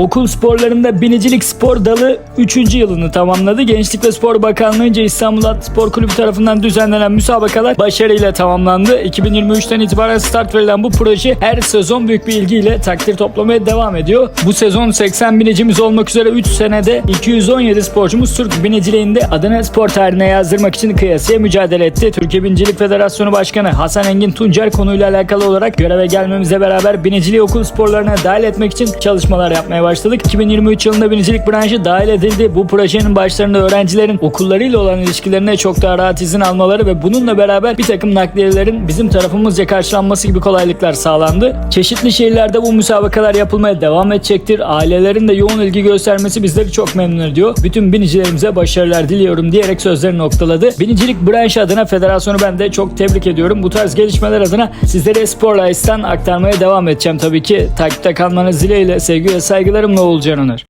Okul sporlarında binicilik spor dalı 3. yılını tamamladı. Gençlik ve Spor Bakanlığı'nca İstanbul Atlı Spor Kulübü tarafından düzenlenen müsabakalar başarıyla tamamlandı. 2023'ten itibaren start verilen bu proje her sezon büyük bir ilgiyle takdir toplamaya devam ediyor. Bu sezon 80 binicimiz olmak üzere 3 senede 217 sporcumuz Türk biniciliğinde adını spor tarihine yazdırmak için kıyasıya mücadele etti. Türkiye Binicilik Federasyonu Başkanı Hasan Engin Tuncer konuyla alakalı olarak göreve gelmemizle beraber biniciliği okul sporlarına dahil etmek için çalışmalar yapmaya başladık. 2023 yılında binicilik branşı dahil edildi. Bu projenin başlarında öğrencilerin okullarıyla olan ilişkilerine çok daha rahat izin almaları ve bununla beraber bir takım nakliyelerin bizim tarafımızca karşılanması gibi kolaylıklar sağlandı. Çeşitli şehirlerde bu müsabakalar yapılmaya devam edecektir. Ailelerin de yoğun ilgi göstermesi bizleri çok memnun ediyor. Bütün binicilerimize başarılar diliyorum diyerek sözlerini noktaladı. Binicilik branşı adına federasyonu ben de çok tebrik ediyorum. Bu tarz gelişmeler adına sizlere Spor Life'tan aktarmaya devam edeceğim tabii ki. Takipte kalmanız dileğiyle sevgi ve saygılarımla Oğulcan Onur.